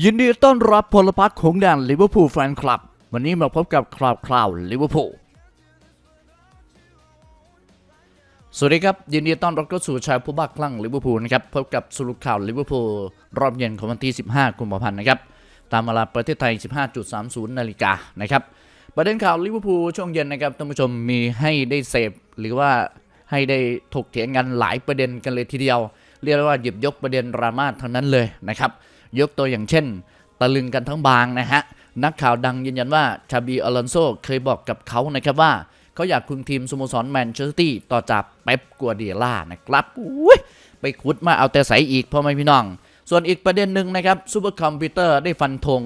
ยินดีต้อนรับพลพักของแดนลิเวอร์พูลแฟนคลับ วันนี้มาพบกับคราวคราวลิเวอร์พูลสวัสดีครับ ยินดีต้อนรับเข้าสู่ชายผู้บ้าคลั่งลิเวอร์พูลนะครับพบกับสรุปข่าวลิเวอร์พูลรอบเย็นของวันที่ 15 กุมภาพันธ์นะครับตามเวลาประเทศไทย 15.30 นาฬิกานะครับประเด็นข่าวลิเวอร์พูลช่วงเย็นนะครับท่านผู้ชมมีให้ได้เสพหรือว่าให้ได้ถกเถียงกันหลายประเด็นกันเลยทีเดียว เรียกว่าหยิบยกประเด็นดราม่าทั้งนั้นเลยนะครับ ยกตัวอย่างเช่น ตะลึงกันทั้งบางนะฮะ นักข่าวดังยืนยันว่าชาบีอลอนโซเคยบอกกับเขานะครับว่า เขาอยากคุมทีมสโมสรแมนเชสเตอร์ตีต่อจากเป๊ปกัวเดียล่านะครับอุ้ยไปขุดมาเอาแต่ใสอีกพ่อแม่พี่น้อง ส่วนอีกประเด็นหนึ่งนะครับซูเปอร์คอมพิวเตอร์ได้ฟันธง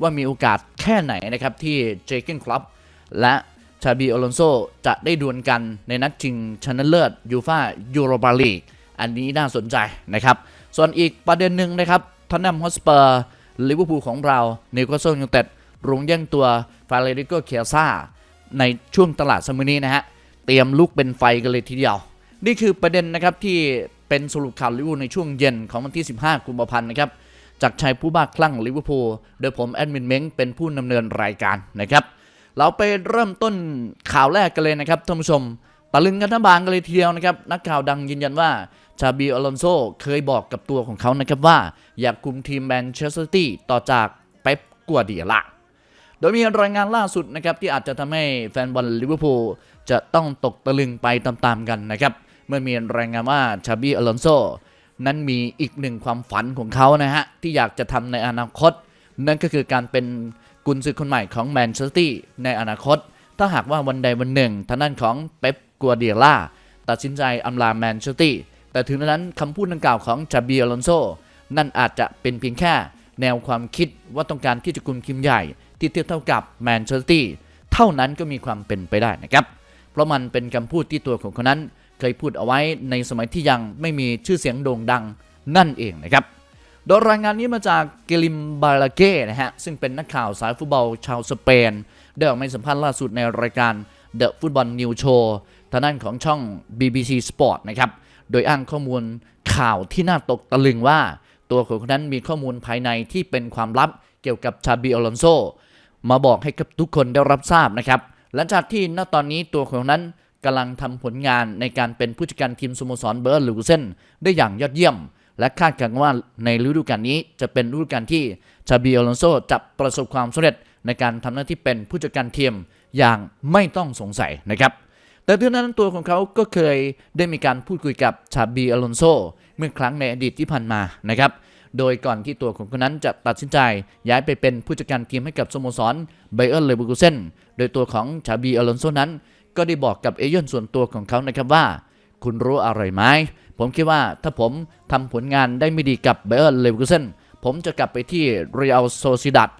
ว่ามีโอกาสแค่ไหนนะครับที่เจเกนคลับและชาบีอลอนโซจะได้ดวลกันในนัดชิงชนะเลิศยูฟายูโรปาลีกอันนี้น่าสนใจนะครับ ส่วนอีกประเด็นหนึ่งนะครับ ทอนนัมฮอสเปอร์ลิเวอร์พูลของเรานิวคาสเซิลยูไนเต็ดรุงแย่งตัวฟาเรริโกเคียซ่าในช่วงตลาดสมุนี้นะฮะ เตรียมลุกเป็นไฟกันเลยทีเดียว นี่คือประเด็นนะครับที่เป็นสรุปข่าวลิเวอร์พูลในช่วงเย็นของวันที่ 15 กุมภาพันธ์นะครับจากชายผู้บ้าคลั่งลิเวอร์พูลโดยผมแอดมินเม้งเป็นผู้ดำเนินรายการนะครับ เราไปเริ่มต้นข่าวแรกกันเลยนะครับท่านผู้ชมตะลึงกันทั้งบางกันเลยทีเดียวนะครับ นักข่าวดังยืนยันว่าชาบีอลอนโซเคยบอกกับตัวของเขานะครับว่า อยากคุมทีมแมนเชสเตอร์ตี้ต่อจากเป๊ปกัวเดียล่าโดยมีรายงานล่าสุดนะครับที่อาจจะทำให้แฟนบอลลิเวอร์พูลจะต้องตกตะลึงไปตามๆกันนะครับ เมื่อมีรายงานว่าชาบีอลอนโซนั้นมีอีกหนึ่งความฝันของเขานะฮะ ที่อยากจะทำในอนาคต นั่นก็คือการเป็นกุนซือคนใหม่ของแมนเชสเตอร์ตี้ในอนาคต ถ้าหากว่าวันใดวันหนึ่งทางด้านของเป๊ปกัวเดียล่าตัดสินใจอำลาแมนเชสเตอร์ตี้ แต่ถึงนั้นคำพูดดังกล่าวของชาบีอลอนโซนั่นอาจจะเป็นเพียงแค่แนวความคิดว่าต้องการที่จะกุมทีมใหญ่ ที่เทียบเท่ากับแมนเชสเตอร์ตี้เท่านั้นก็มีความเป็นไปได้นะครับ เพราะมันเป็นคำพูดที่ตัวของคนนั้นเคยพูดเอาไว้ในสมัยที่ยังไม่มีชื่อเสียงโด่งดังนั่นเองนะครับ โดยรายงานนี้มาจากเกลิมบาลาเก้นะฮะ ซึ่งเป็นนักข่าวสายฟุตบอลชาวสเปน ได้ออกมาสัมภาษณ์ล่าสุดในรายการ The Football News Show ทางด้านของช่อง BBC Sport นะครับ โดยอ้างข้อมูลข่าวที่น่าตกตะลึงว่า ตัวของคนนั้นมีข้อมูลภายในที่เป็นความลับเกี่ยวกับชาบีอลอนโซมาบอกให้กับทุกคนได้รับทราบนะครับ หลังจากที่ณตอนนี้ตัวของนั้นกำลังทำผลงานในการเป็นผู้จัดการทีมสโมสรเบอร์ลิวเซนได้อย่างยอดเยี่ยม และคาดการณ์ว่าในฤดูกาลนี้จะเป็นฤดูกาลที่ชาบีอลอนโซจะประสบความสำเร็จในการทำหน้าที่เป็นผู้จัดการทีมอย่างไม่ต้องสงสัยนะครับ แต่ทั้งนั้นตัวของเขาก็เคยได้มีการพูดคุยกับชาบีอลอนโซเมื่อครั้งในอดีตที่ผ่านมานะครับโดยก่อนที่ตัวของคนนั้นจะตัดสินใจ ย้ายไปเป็นผู้จัดการทีมให้กับสโมสรไบเออร์เลเวอร์คูเซนโดยตัวของชาบีอลอนโซนั้น ก็ได้บอกกับเอเย่นส่วนตัวของเขานะครับว่า คุณรู้อะไรไหมผมคิดว่าถ้าผมทำผลงานได้ไม่ดีกับไบเออร์เลเวอร์คูเซนผมจะกลับไปที่เรอัลโซซิดัด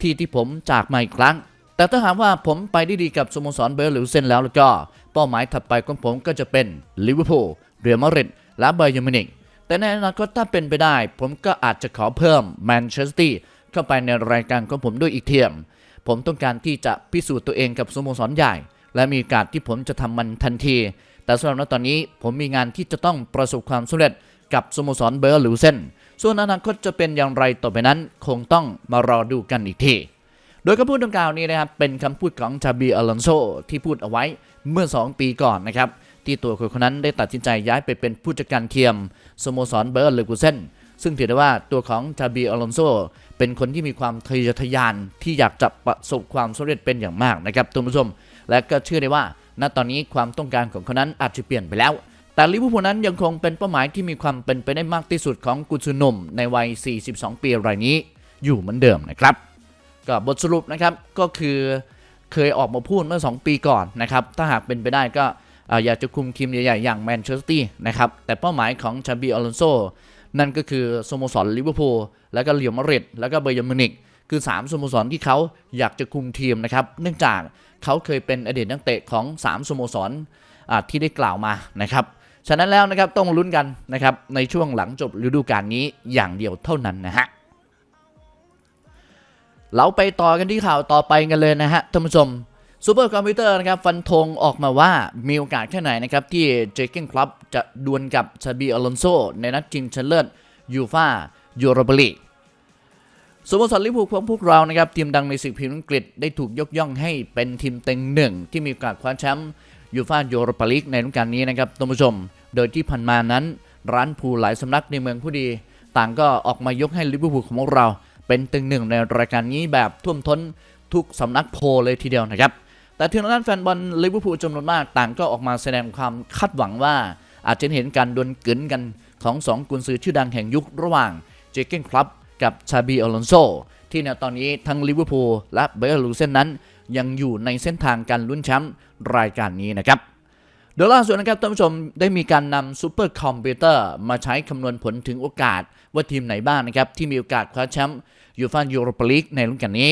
ที่ที่ผมจากมาอีกครั้ง แต่ถ้าหากว่าผมไปได้ดีกับสโมสรเบอร์ลิวเซนแล้วแล้วก็เป้าหมายถัดไปของผมก็จะเป็นลิเวอร์พูลเรอัลมาดริดและไบยอร์มินิกแต่ในอนาคตถ้าเป็นไปได้ ผมก็อาจจะขอเพิ่มแมนเชสเตอร์เข้าไปในรายการของผมด้วยอีกเทียม ผมต้องการที่จะพิสูจน์ตัวเองกับสโมสรใหญ่ และมีโอกาสที่ผมจะทำมันทันที แต่สำหรับณตอนนี้ผมมีงานที่จะต้องประสบความสำเร็จกับสโมสรเบอร์ลิวเซนส่วนอนาคตจะเป็นอย่างไรต่อไปนั้น คงต้องมารอดูกันอีกที โดยคำพูดดังกล่าวนี้นะครับเป็นคำพูดของชาบีอลอนโซที่พูดเอาไว้เมื่อ 2 ปีก่อนนะครับที่ตัวคนนั้นได้ตัดสินใจย้ายไปเป็นผู้จัดการเทียมสโมสรเบอร์เลกูเซนซึ่งถือได้ว่าตัวของชาบีอลอนโซเป็นคนที่มีความทะเยอทะยานที่อยากจะประสบความสำเร็จเป็นอย่างมากนะครับท่านผู้ชม และก็เชื่อได้ว่าณตอนนี้ความต้องการของคนนั้นอาจจะเปลี่ยนไปแล้ว แต่ลิเวอร์พูลนั้นยังคงเป็นเป้าหมายที่มีความเป็นไปได้มากที่สุดของกุนซือหนุ่มในวัย 42 ปีรายนี้อยู่เหมือนเดิมนะครับ ก็บทสรุปนะครับก็คือเคยออกมาพูดเมื่อ 2 ปีก่อนนะครับถ้าหากเป็นไปได้ก็อยากจะคุมทีมใหญ่ๆ อย่างแมนเชสเตอร์นะครับแต่เป้าหมายของชาบีอลอนโซนั่นก็คือสโมสรลิเวอร์พูลแล้วก็เรียลมาริดแล้วก็เบย์มินิกคือ 3สโมสรที่เขาอยากจะคุมทีมนะครับเนื่องจากเขาเคยเป็นอดีตนักเตะของ 3สโมสรที่ได้กล่าวมานะครับฉะนั้นแล้วนะครับต้องลุ้นกันนะครับในช่วงหลังจบฤดูกาลนี้อย่างเดียวเท่านั้นนะฮะ เราไปต่อกันที่ข่าวต่อไปกันเลยนะฮะท่านผู้ชมซูเปอร์คอมพิวเตอร์นะครับฟันธงออกมาว่ามีโอกาสแค่ไหนนะครับที่เจเก้นคลับจะดวลกับชาบีอลอนโซในนัดชิงชนะเลิศยูฟายูโรปาลีกสโมสรลิเวอร์พูลของพวกเรานะครับทีมดังในศึกพรีเมียร์อังกฤษได้ถูกยกย่องให้เป็นทีมเต็งหนึ่งที่มีโอกาสคว้าแชมป์ยูฟ่ายูโรปาลีกในฤดูกาลนี้นะครับท่านผู้ชม โดยที่ผ่านมานั้น ร้านผู้หลายสำนักในเมืองผู้ดี ต่างก็ออกมายกให้ลิเวอร์พูลของพวกเรา เป็นต็งหนึ่งในรายการนี้แบบท่วมท้นทุกสำนักโพลเลยทีเดียวนะครับ แต่ทางด้านแฟนบอลลิเวอร์พูลจำนวนมากต่างก็ออกมาแสดงความคาดหวังว่า อาจจะเห็นการดวลกึนกันของสองกุนซือชื่อดังแห่งยุคระหว่างเจเกนคลับกับชาบีอลอนโซที่ในตอนนี้ทั้งลิเวอร์พูลและเบอร์ลูเซนนั้น ยังอยู่ในเส้นทางการลุ้นแชมป์รายการนี้นะครับโดยล่าสุดนะครับท่านผู้ชมได้มีการนำซูเปอร์คอมพิวเตอร์มาใช้คำนวณผลถึงโอกาส ว่าทีมไหนบ้างนะครับที่มีโอกาสคว้าแชมป์ยูฟ่ายูโรปาลีกในรุ่นกันนี้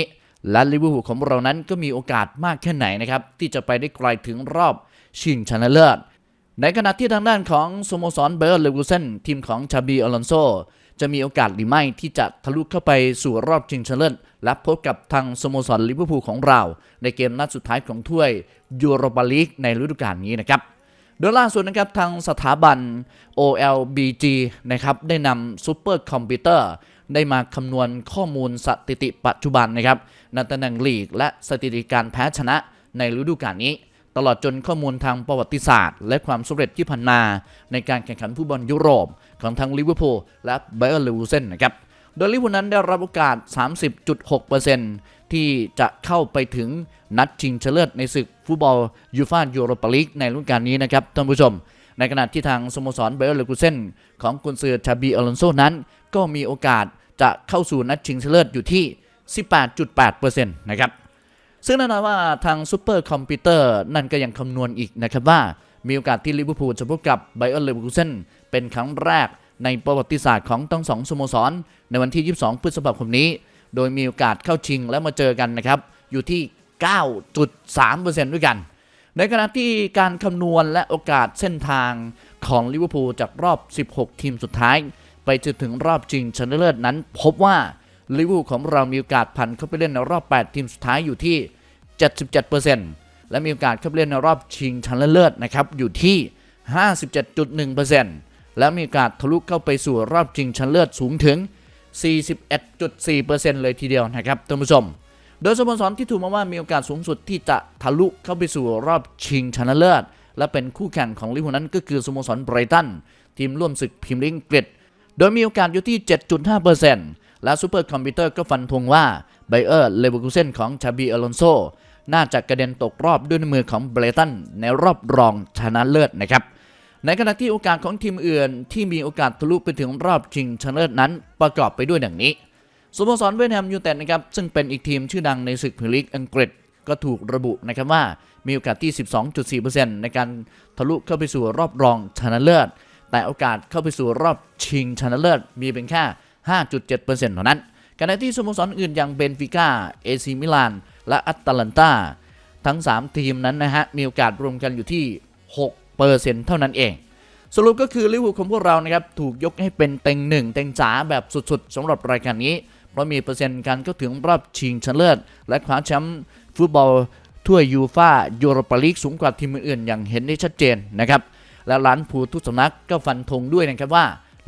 และลิเวอร์พูลของเรานั้นก็มีโอกาสมากแค่ไหนนะครับที่จะไปได้ไกลถึงรอบชิงชนะเลิศในขณะที่ทางด้านของสโมสรเบอร์เลวูเซนทีมของชาบีอลอนโซจะมีโอกาสหรือไม่ที่จะทะลุเข้าไปสู่รอบชิงชนะเลิศและพบกับทางสโมสรลิเวอร์พูลของเรา ในเกมนัดสุดท้ายของถ้วยยูโรปาลีกในฤดูกาลนี้นะครับ โดยล่าสุดนะครับทางสถาบัน OLBG นะครับได้นำซูเปอร์คอมพิวเตอร์ได้มาคำนวณข้อมูลสถิติปัจจุบันนะครับในตำแหน่งลีก และสถิติการแพ้ชนะในฤดูกาลนี้ ตลอดจนข้อมูลทางประวัติศาสตร์ และความสำเร็จที่ผ่านมาในการแข่งขันฟุตบอลยุโรปของทั้งลิเวอร์พูลและไบเออร์เลวูเซนนะครับ โดยลิเวอร์พูลนั้นได้รับโอกาส 30.6%ที่จะเข้าไปถึงนัดชิงชนะเลิศในศึกฟุตบอลยูฟ่ายูโรปาลีกในฤดูกาลนี้นะครับท่านผู้ชม ในขณะที่ทางสโมสรไบเออร์เลวูเซนของกุนซือชาบีอลอนโซนั้น ก็มีโอกาสจะเข้าสู่นัดชิงชนะเลิศอยู่ที่ 18.8%นะครับซึ่งแน่นอนว่าทางซูเปอร์คอมพิวเตอร์นั่นก็ยังคำนวณอีกนะครับว่ามีโอกาสที่ลิเวอร์พูลจะพบกับไบเออร์เลเวอร์คูเซนเป็นครั้งแรก ในประวัติศาสตร์ของทั้งสองสโมสร ในวันที่ 22 พฤษภาคมนี้ โดยมีโอกาสเข้าชิงและมาเจอกันนะครับ อยู่ที่ 9.3%ด้วยกัน ในขณะที่การคำนวณและโอกาสเส้นทางของลิเวอร์พูลจากรอบ 16 ทีมสุดท้าย ไปจนถึงรอบชิงชนะเลิศนั้น พบว่าลิเวอร์พูลของเรามีโอกาสผ่านเข้าไปเล่นในรอบ 8 ทีมสุดท้ายอยู่ที่ 77%และมีโอกาสเข้าไปเล่นในรอบชิงชนะเลิศนะครับอยู่ที่ 57.1% และมีกาสทะลุเข้าไปสู่รอบชิงชนะเลิศสูงถึง 41.4%เลยทีเดียวนะครับท่านผู้ชม โดยสโมสรที่ถูกมาว่ามีโอกาสสูงสุดที่จะทะลุเข้าไปสู่รอบชิงชนะเลิศ และเป็นคู่แข่งของลิเวอร์พูลนั้นก็คือสโมสรไบรตันทีมร่วมศึกพรีเมียร์ลีกอังกฤษโดยมีโอกาสอยู่ที่ 7.5%และซูเปอร์คอมพิวเตอร์ก็ฟันธงว่าไบเออร์เลเวอร์คูเซนของชาบีอลอนโซน่าจะกระเด็นตกรอบด้วยมือของเบรตันในรอบรองชนะเลิศนะครับ ในขณะที่โอกาสของทีมอื่นที่มีโอกาสทะลุไปถึงรอบชิงชนะเลิศนั้นประกอบไปด้วยดังนี้สโมสรเวสต์แฮมยูไนเต็ดนะครับซึ่งเป็นอีกทีมชื่อดังในศึกพรีเมียร์ลีกอังกฤษก็ถูกระบุนะครับว่ามีโอกาสที่ 12.4%ในการทะลุเข้าไปสู่รอบรองชนะเลิศ แต่โอกาสเข้าไปสู่รอบชิงชนะเลิศมีเพียงแค่ 5.7%เท่านั้นขณะที่สโมสรอื่นอย่างเบนฟิก้า เอซีมิลาน และอัตแลนตาทั้ง 3 ทีมนั้นนะฮะมีโอกาสรวมกันอยู่ที่ 6%เท่านั้นเอง สรุปก็คือลิเวอร์พูลของพวกเรานะครับถูกยกให้เป็นเต็งหนึ่งเต็งจ๋าแบบสุดๆสำหรับรายการนี้ เพราะมีเปอร์เซ็นต์การเข้าถึงรอบชิงชนะเลิศและคว้าแชมป์ฟุตบอลถ้วยยูฟ่ายูโรปาลีกสูงกว่าทีมอื่นๆอย่างเห็นได้ชัดเจนนะครับและร้านผูทุกสำนักก็ฟันธงด้วยนะครับว่า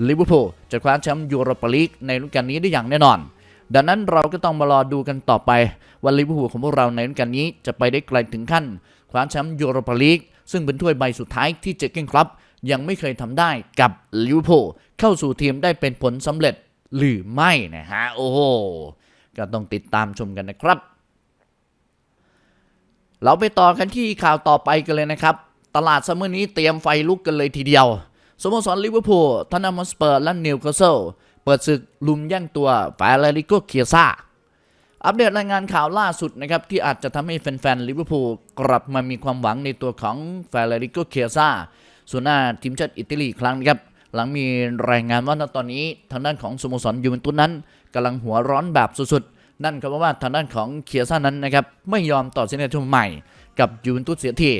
ลิเวอร์พูลจะคว้าแชมป์ยูโรปาลีกในฤดูกาลนี้ได้อย่างแน่นอน ดังนั้นเราก็ต้องมารอดูกันต่อไปว่าลิเวอร์พูลของพวกเราในฤดูกาลนี้จะไปได้ไกลถึงขั้นคว้าแชมป์ยูโรปาลีก ซึ่งเป็นถ้วยใบสุดท้ายที่เจเก้นครับ ยังไม่เคยทำได้กับลิเวอร์พูลเข้าสู่ทีมได้เป็นผลสำเร็จหรือไม่นะฮะ โอ้โห ก็ต้องติดตามชมกันนะครับ เราไปต่อกันที่ข่าวต่อไปกันเลยนะครับ ตลาดซัมเมอร์นี้เตรียมไฟลุกกันเลยทีเดียว สโมสรลิเวอร์พูลทนนัมสเปอร์และนิวคาสเซิลเปิดศึกลุมแย่งตัวฟาเรลิโกเคียซ่า อัปเดตรายงานข่าวล่าสุดนะครับที่อาจจะทำให้แฟนๆลิเวอร์พูลกลับมามีความหวังในตัวของฟาเรลิโกเคียซ่าส่วนหน้าทีมชาติอิตาลีครั้งนะครับ หลังมีรายงานว่าณตอนนี้ทางด้านของสโมสรยูเวนตุสนั้นกำลังหัวร้อนแบบสุดๆ นั่นก็เพราะว่าทางด้านของเคียซ่านั้นนะครับไม่ยอมต่อสัญญาทุนใหม่กับยูเวนตุสเสียที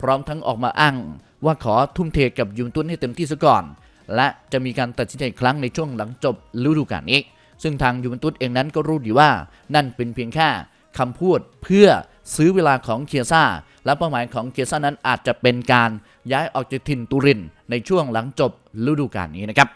พร้อมทั้งออกมาอ้างว่าขอทุ่มเทกับยูเวนตุสให้เต็มที่ซะก่อน และจะมีการตัดสินใจครั้งในช่วงหลังจบฤดูกาลนี้ ซึ่งทางยูเวนตุสเองนั้นก็รู้ดีว่า นั่นเป็นเพียงแค่คำพูดเพื่อซื้อเวลาของเคียซ่า และเป้าหมายของเคียซ่านั้นอาจจะเป็นการย้ายออกจากถิ่นตุริน ในช่วงหลังจบฤดูกาลนี้นะครับ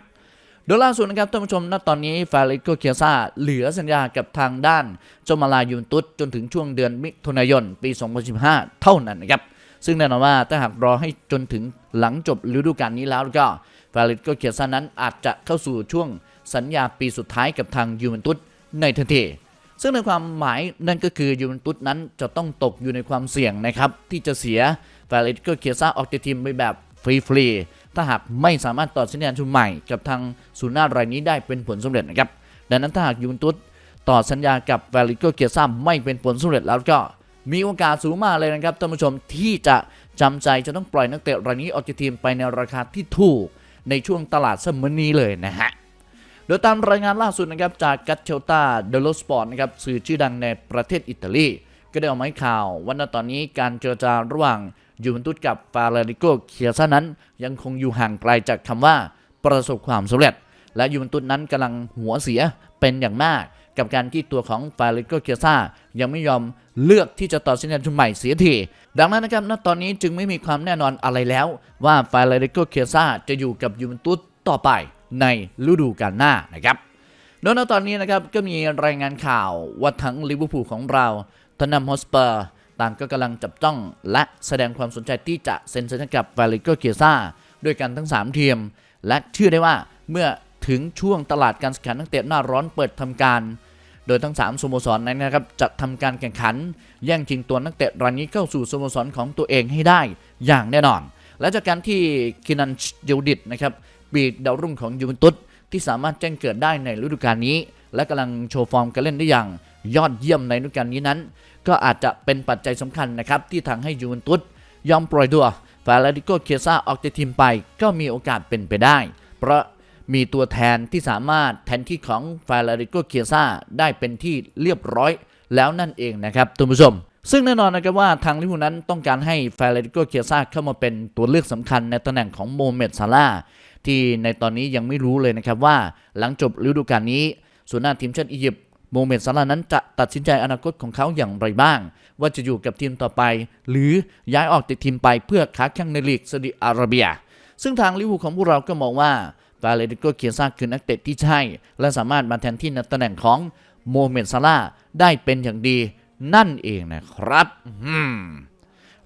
โดยล่าสุดนะครับท่านผู้ชมณตอนนี้ฟาริโกเคียซาเหลือสัญญากับทางด้านเจามาลายูนตุสจนถึงช่วงเดือนมิถุนายนปี 2015 เท่านั้นนะครับ ซึ่งแน่นอนว่าถ้าหากรอให้จนถึงหลังจบฤดูกาลนี้แล้วก็ฟาริโกเคียซานั้นอาจจะเข้าสู่ช่วง สัญญาปีสุดท้ายกับทางยูเวนตุสในทันทีซึ่งในความหมายนั่นก็คือยูเวนตุสนั้นจะต้องตกอยู่ในความเสี่ยงนะครับ ที่จะเสียฟาริโกเคียซาออกจากทีมไปแบบฟรีๆถ้าหากไม่สามารถต่อสัญญาชุดใหม่กับทางศูนย์หน้ารายนี้ได้เป็นผลสำเร็จนะครับ ดังนั้นถ้าหากยูเวนตุสต่อสัญญากับฟาริโกเคียซาไม่เป็นผลสำเร็จแล้วก็มีโอกาสสูงมากเลยนะครับท่านผู้ชมที่จะจำใจจะต้องปล่อยนักเตะรายนี้ออกจากทีมไปในราคาที่ถูกในช่วงตลาดเสมอนี้เลยนะฮะ โดยตามรายงานล่าสุดนะครับจากกัตเชลตาเดโลสปอร์ตนะครับสื่อชื่อดังในประเทศอิตาลี ก็ได้ออกมาให้ข่าวว่าณตอนนี้การเจรจาระหว่างยูเวนตุสกับฟาเรริโกเคียซ่านั้น ยังคงอยู่ห่างไกลจากคำว่าประสบความสำเร็จ และยูเวนตุสนั้นกำลังหัวเสียเป็นอย่างมาก กับการที่ตัวของฟาเรริโกเคียซ่ายังไม่ยอมเลือกที่จะต่อสัญญาชุดใหม่เสียทีดังนั้นนะครับณตอนนี้จึงไม่มีความแน่นอนอะไรแล้ว ว่าฟาเรริโกเคียซ่าจะอยู่กับยูเวนตุสต่อไป ในฤดูกาลหน้านะครับโดยตอนนี้นะครับก็มีรายงานข่าวว่าทั้งลิเวอร์พูลของเราทอนนัมฮอสเปอร์ต่างก็กำลังจับจ้องและแสดงความสนใจที่จะเซ็นสัญญากับฟาริโกเกียซ่าด้วยกันทั้ง 3 ทีม และเชื่อได้ว่าเมื่อถึงช่วงตลาดการซื้อขายนักเตะหน้าร้อนเปิดทำการ โดยทั้ง 3สโมสรนั้นนะครับจะทำการแข่งขัน แย่งชิงตัวนักเตะรายนี้เข้าสู่สโมสรของตัวเองให้ได้อย่างแน่นอน และจากการที่คินันเดวดิตนะครับ ปีกดาวรุ่งของยูเวนตุสที่สามารถแจ้งเกิดได้ในฤดูกาลนี้ และกำลังโชว์ฟอร์มการเล่นได้อย่างยอดเยี่ยมในฤดูกาลนี้นั้น ก็อาจจะเป็นปัจจัยสำคัญนะครับที่ทางให้ยูเวนตุสยอมปล่อยตัวฟาลาดิโกเคียซ่าออกจากทีมไปก็มีโอกาสเป็นไปได้ เพราะมีตัวแทนที่สามารถแทนที่ของฟาลาดิโกเคียซ่าได้เป็นที่เรียบร้อยแล้วนั่นเองนะครับท่านผู้ชม ซึ่งแน่นอนนะครับว่าทางลิเวอร์พูลนั้นต้องการให้ฟาลาดิโกเคียซ่าเข้ามาเป็นตัวเลือกสำคัญในตำแหน่งของโมเมดซาลา ที่ในตอนนี้ยังไม่รู้เลยนะครับว่าหลังจบฤดูกาลนี้ส่วนหน้าทีมชาติอียิปต์โมเมดซาลานั้นจะตัดสินใจอนาคตของเขาอย่างไรบ้าง ว่าจะอยู่กับทีมต่อไป หรือย้ายออกจากทีมไปเพื่อค้าแข่งในลีกซาอุดิอาระเบีย ซึ่งทางลิเวอร์พูลของพวกเราก็มองว่าฟาเลดิโกเคียซ่าคือนักเตะที่ใช่ และสามารถมาแทนที่ในตำแหน่งของโมเมดซาลาได้เป็นอย่างดีนั่นเองนะครับ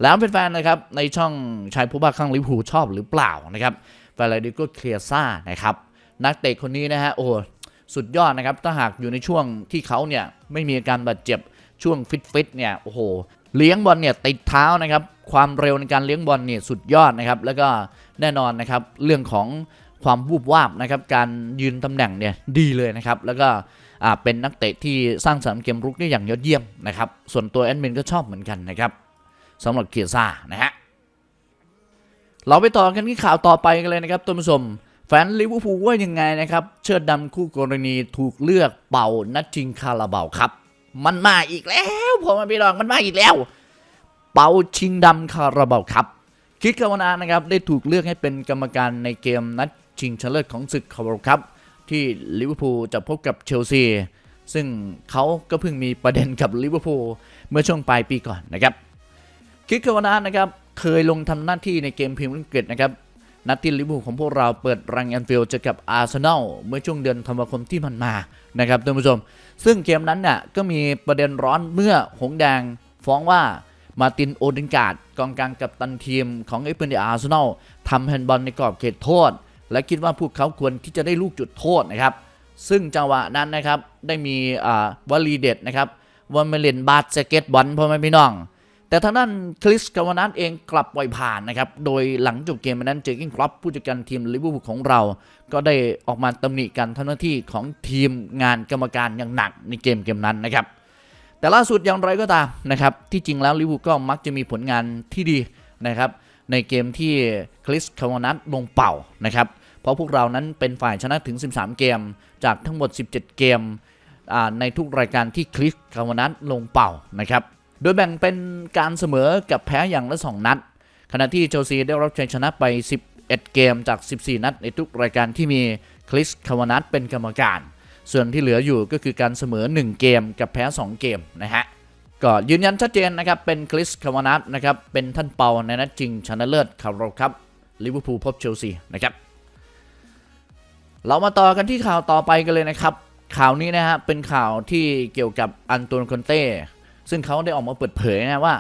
แล้วเป็นแฟนๆนะครับในช่องชายผู้บ้าข้างลิเวอร์พูลชอบหรือเปล่านะครับ ฟาลาดิโกเคลียซ่านะครับนักเตะคนนี้นะฮะโอ้สุดยอดนะครับถ้าหากอยู่ในช่วงที่เขาเนี่ยไม่มีอาการบาดเจ็บช่วงฟิตฟิตเนี่ยโอ้โหเลี้ยงบอลเนี่ยติดเท้านะครับความเร็วในการเลี้ยงบอลเนี่ยสุดยอดนะครับแล้วก็แน่นอนนะครับเรื่องของความวูบวาบนะครับการยืนตำแหน่งเนี่ยดีเลยนะครับแล้วก็เป็นนักเตะที่สร้างสรรค์เกมรุกได้อย่างยอดเยี่ยมนะครับส่วนตัวแอดมินก็ชอบเหมือนกันนะครับสำหรับเคียซ่านะฮะ เราไปต่อกันที่ข่าวต่อไปกันเลยนะครับท่านผู้ชมแฟนลิเวอร์พูลว่ายังไงนะครับ เชิดดำคู่กรณีถูกเลือกเป่านัดชิงคาราบาวครับ มันมาอีกแล้วผมมาพี่น้องมันมาอีกแล้ว เป่าชิงดำคาราบาวครับ คิดกาวนานะครับได้ถูกเลือกให้เป็นกรรมการในเกมนัดชิงชนะเลิศของศึกคาราบาวครับ ที่ลิเวอร์พูลจะพบกับเชลซีซึ่งเขาก็เพิ่งมีประเด็นกับลิเวอร์พูลเมื่อช่วงปลายปีก่อนนะครับคิดคาวานานะครับ เคยลงทำหน้าที่ในเกมพรีเมียร์ลีกนะครับนัดที่ลิเวอร์พูลของพวกเราเปิดรังแอนฟิลด์เจอกับอาร์เซนอลเมื่อช่วงเดือนธันวาคมที่มันมานะครับท่านผู้ชม ซึ่งเกมนั้นเนี่ยก็มีประเด็นร้อนเมื่อหงแดงฟ้องว่ามาตินโอเดนการ์ดกองกลางกับตันทีมของเอเปนเดอาร์เซนอลทำแฮนด์บอลในกรอบเขตโทษ และคิดว่าพวกเขาควรที่จะได้ลูกจุดโทษนะครับ ซึ่งจังหวะนั้นนะครับได้มีอ่าวลีเด็ดนะครับว่ามเล่นบาสเกตบอลพ่อแม่พี่น้อง แต่ทางด้านคริสกาวานัทเองกลับปล่อยผ่านนะครับ โดยหลังจบเกมนั้นเจอกินครอปผู้จัดการทีมลิเวอร์พูลของเรา ก็ได้ออกมาตำหนิการทำหน้าที่ของทีมงานกรรมการอย่างหนักในเกมเกมนั้นนะครับ แต่ล่าสุดอย่างไรก็ตามนะครับ ที่จริงแล้วลิเวอร์พูลก็มักจะมีผลงานที่ดีนะครับในเกมที่คริสคาวานัทลงเป่านะครับ เพราะพวกเรานั้นเป็นฝ่ายชนะถึง 13 เกม จากทั้งหมด 17 เกมในทุกรายการที่คริสคาวานัทลงเป่านะครับ โดยแบ่งเป็นการเสมอกับแพ้อย่างละ 2 นัด ขณะที่เชลซีได้รับชัยชนะไป 11 เกมจาก 14 นัดในทุกรายการที่มีคริสคาวานัทเป็นกรรมการ ส่วนที่เหลืออยู่ก็คือการเสมอ 1 เกมกับแพ้ 2 เกมนะฮะก็ยืนยันชัดเจนนะครับ เป็นคริสคาวานัทนะครับ เป็นท่านเปาในนัดจริงชนะเลิศคาร์โรครับลิเวอร์พูลพบเชลซีนะครับ เรามาต่อกันที่ข่าวต่อไปกันเลยนะครับ ข่าวนี้นะฮะเป็นข่าวที่เกี่ยวกับอันโตนคอนเต้ ซึ่งเขาได้ออกมาเปิดเผยนะว่า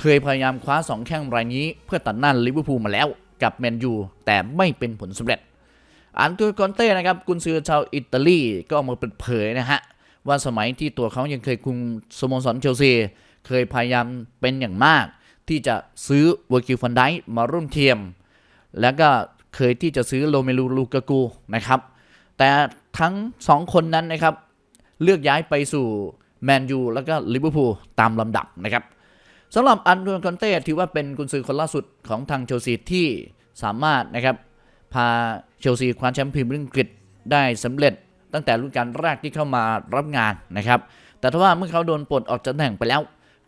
เคยพยายามคว้า 2 แข้งรายนี้เพื่อตัดหน้าลิเวอร์พูลมาแล้วกับแมนยูแต่ไม่เป็นผลสำเร็จ อันโตนคอนเต้นะครับกุนซือชาวอิตาลีก็ออกมาเปิดเผยนะฮะว่าสมัยที่ตัวเขายังเคยคุมสโมสรเชลซีเคยพยายามเป็นอย่างมาก ที่จะซื้อเวอร์กิลฟันไดมาร่วมเทียม แล้วก็เคยที่จะซื้อโรเมลูลูกากูนะครับ แต่ทั้งสองคนนั้นนะครับ เลือกย้ายไปสู่ แมนยูแล้วก็ลิเวอร์พูลตามลำดับนะครับสำหรับอันโตนคอนเต้ถือว่าเป็นกุนซือคนล่าสุดของทางเชลซีที่สามารถนะครับพาเชลซีคว้าแชมป์พรีเมียร์ลีกอังกฤษได้สำเร็จตั้งแต่ฤดูกาลแรกที่เข้ามารับงานนะครับ แต่ถ้าว่าเมื่อเขาโดนปลดออกจากตำแหน่งไปแล้ว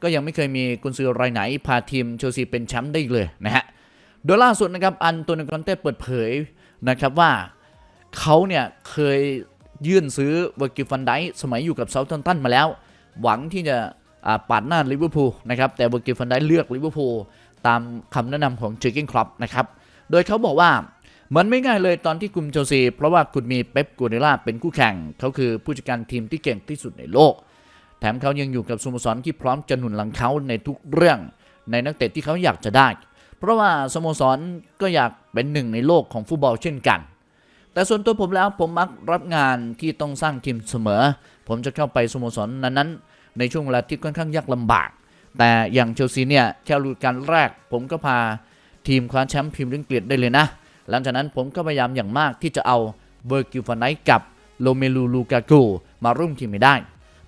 ก็ยังไม่เคยมีกุนซือรายไหน พาทีมเชลซีเป็นแชมป์ได้อีกเลยนะฮะ โดยล่าสุดนะครับอันโตนิโคอนเต้เปิดเผยนะครับว่าเขาเนี่ยเคย ยื่นซื้อเวอร์กิฟันไดสมัยอยู่กับเซาท์แฮมป์ตันมาแล้ว หวังที่จะปาดหน้าลิเวอร์พูลนะครับแต่เวอร์กิฟันไดเลือกลิเวอร์พูลตามคำแนะนำของเจอร์เกนครอปนะครับโดยเขาบอกว่ามันไม่ง่ายเลยตอนที่กลุ่มเชลซี เพราะว่าคุณมีเป๊ปกูเดล่าเป็นคู่แข่ง เขาคือผู้จัดการทีมที่เก่งที่สุดในโลก แถมเขายังอยู่กับสโมสรที่พร้อมจะหนุนหลังเขาในทุกเรื่อง ในนักเตะที่เขาอยากจะได้ เพราะว่าสโมสรก็อยากเป็นหนึ่งในโลกของฟุตบอลเช่นกัน แต่ส่วนตัวผมแล้วผมมักรับงานที่ต้องสร้างทีมเสมอ ผมจะเข้าไปสโมสรนั้นๆ ในช่วงเวลาที่ค่อนข้างยากลำบาก แต่อย่างเชลซีเนี่ยแค่ฤดูกาลแรก ผมก็พาทีมคว้าแชมป์พรีเมียร์ลีกอังกฤษได้เลยนะ หลังจากนั้นผมก็พยายามอย่างมากที่จะเอาเบอร์กิลฟานไนกับโลเมลูลูกากูมาร่วมทีมไม่ได้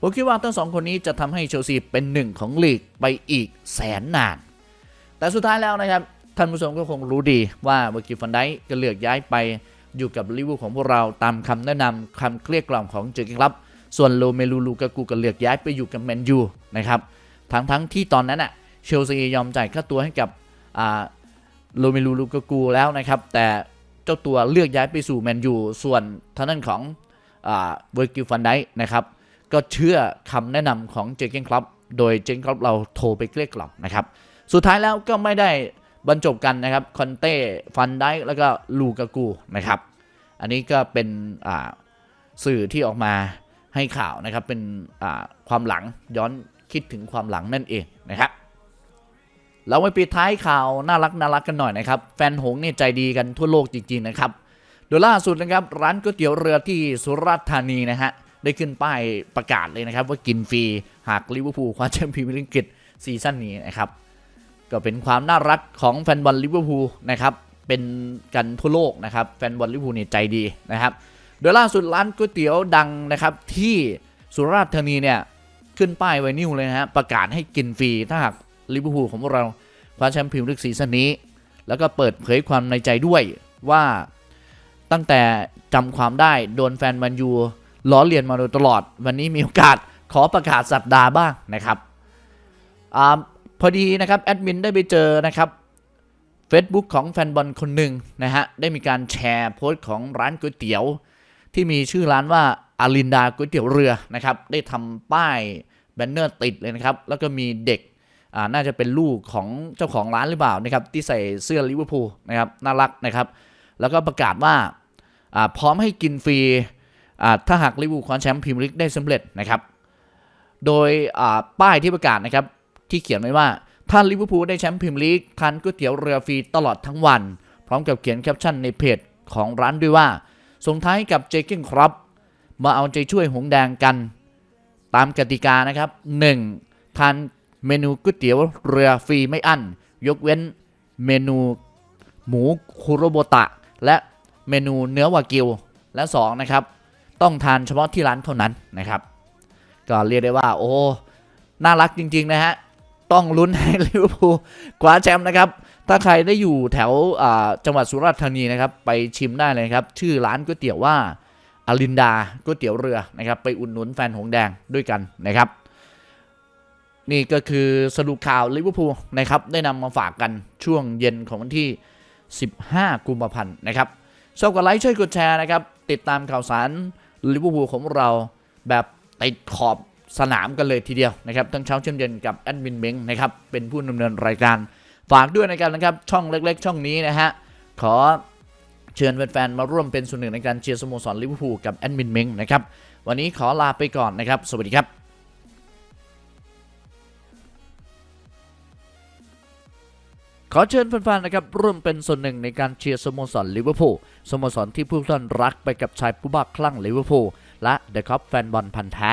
ผมคิดว่าทั้งสองคนนี้จะทำให้เชลซีเป็นหนึ่งของลีกไปอีกแสนนาน แต่สุดท้ายแล้วนะครับท่านผู้ชมก็คงรู้ดีว่าเวอร์กิลฟันไดค์ก็เลือกย้ายไป อยู่กับลิเวอร์พูลของพวกเราตามคำแนะนำคำเกลี้ยกล่อมของเจอร์เกนครับ ส่วนโลเมลูลูกากูก็เลือกย้ายไปอยู่กับแมนยูนะครับทั้งทั้งที่ตอนนั้นอะเชลซียอมจ่ายค่าตัวให้กับโลเมลูลูกากูแล้วนะครับ แต่เจ้าตัวเลือกย้ายไปสู่แมนยูส่วนทางด้านของเวอร์กิลฟันไดนะครับก็เชื่อคำแนะนำของเจอร์เกนครับ โดยเจอร์เกนครับเราโทรไปเกลี้ยกล่อมนะครับ สุดท้ายแล้วก็ไม่ได้ บรรจบกันนะครับคอนเต้ฟันไดค์แล้วก็ลูกากูนะครับ อันนี้ก็เป็นสื่อที่ออกมาให้ข่าวนะครับ เป็นความหลังย้อนคิดถึงความหลังนั่นเองนะครับเราไปปิดท้ายข่าวน่ารักน่ารักกันหน่อยนะครับ แฟนหงเนี่ยใจดีกันทั่วโลกจริงๆนะครับโดยล่าสุดนะครับ ร้านก๋วยเตี๋ยวเรือที่สุราษฎร์ธานีนะฮะได้ขึ้นป้ายประกาศเลยนะครับ ว่ากินฟรีหากลิเวอร์พูลคว้าแชมป์พรีเมียร์ลีกอังกฤษซีซั่นนี้นะครับ ก็เป็นความน่ารักของแฟนบอลลิเวอร์พูลนะครับเป็นกันทั่วโลกนะครับแฟนบอลลิเวอร์พูลเนี่ยใจดีนะครับโดยล่าสุดร้านก๋วยเตี๋ยวดังนะครับที่สุราษฎร์ธานีเนี่ยขึ้นป้ายไวนิวเลยนะฮะประกาศให้กินฟรีถ้าหากลิเวอร์พูลของเราคว้าแชมป์พรีเมียร์ลีกซีซั่นนี้ แล้วก็เปิดเผยความในใจด้วยว่าตั้งแต่จำความได้โดนแฟนแมันยูล้อเลียนมาโดยตลอด วันนี้มีโอกาสขอประกาศสัปดาห์บ้างนะครับอา พอดีนะครับแอดมินได้ไปเจอนะครับ Facebook ของแฟนบอลคนหนึ่งนะฮะ ได้มีการแชร์โพสต์ของร้านก๋วยเตี๋ยว ที่มีชื่อร้านว่าอารินดาก๋วยเตี๋ยวเรือนะครับ ได้ทำป้ายแบนเนอร์ติดเลยนะครับ แล้วก็มีเด็กอ่าน่าจะเป็นลูกของเจ้าของร้านหรือเปล่านะครับ ที่ใส่เสื้อลิเวอร์พูลนะครับน่ารักนะครับ แล้วก็ประกาศว่าพร้อมให้กินฟรีอ่าถ้าหากลิเวอร์พูลคว้าแชมป์พรีเมียร์ลีกได้สำเร็จนะครับ โดยป้ายที่ประกาศนะครับ ที่เขียนไว้ว่า ถ้าลิเวอร์พูลได้แชมป์พรีเมียร์ลีกทานก๋วยเตี๋ยวเรือฟรีตลอดทั้งวัน พร้อมกับเขียนแคปชั่นในเพจของร้านด้วยว่า ส่งท้ายกับเจเก้นครับ มาเอาใจช่วยหงแดงกัน ตามกติกานะครับ 1. ทานเมนูก๋วยเตี๋ยวเรือฟรีไม่อั้น ยกเว้นเมนูหมูคุโรโบตะ และเมนูเนื้อวากิว และ2นะครับต้องทานเฉพาะที่ร้านเท่านั้นนะครับ ก็เรียกได้ว่า โอ้ น่ารักจริง ๆ นะฮะ ต้องลุ้นให้ลิเวอร์พูลคว้าแชมป์นะครับ ถ้าใครได้อยู่แถวจังหวัดสุราษฎร์ธานีนะครับ ไปชิมได้เลยครับ ชื่อร้านก๋วยเตี๋ยวว่าอลินดาก๋วยเตี๋ยวเรือนะครับ ไปอุดหนุนแฟนหงสแดงด้วยกันนะครับ นี่ก็คือสรุปข่าวลิเวอร์พูลนะครับ ได้นำมาฝากกันช่วงเย็นของวันที่ 15 กุมภาพันธ์นะครับชอบกดไลค์ช่วยกดแชร์นะครับ ติดตามข่าวสารลิเวอร์พูลของเราแบบติดขอบ สนามกันเลยทีเดียวนะครับทั้งเช้าเช่นเย็นกับแอดมินเม้งนะครับเป็นผู้ดำเนินรายการ ฝากด้วยนะครับนะครับ ช่องเล็กๆ ช่องนี้นะฮะขอเชิญแฟนๆมาร่วมเป็นส่วนหนึ่งในการเชียร์สโมสรลิเวอร์พูลกับแอดมินเม้งนะครับวันนี้ขอลาไปก่อนนะครับ สวัสดีครับขอเชิญแฟนๆนะครับร่วมเป็นส่วนหนึ่งในการเชียร์สโมสรลิเวอร์พูลสโมสรที่ผู้ท่านรักไปกับชายผู้บ้าคลั่งลิเวอร์พูลและเดอะคัพแฟนบอลพันธ์แท้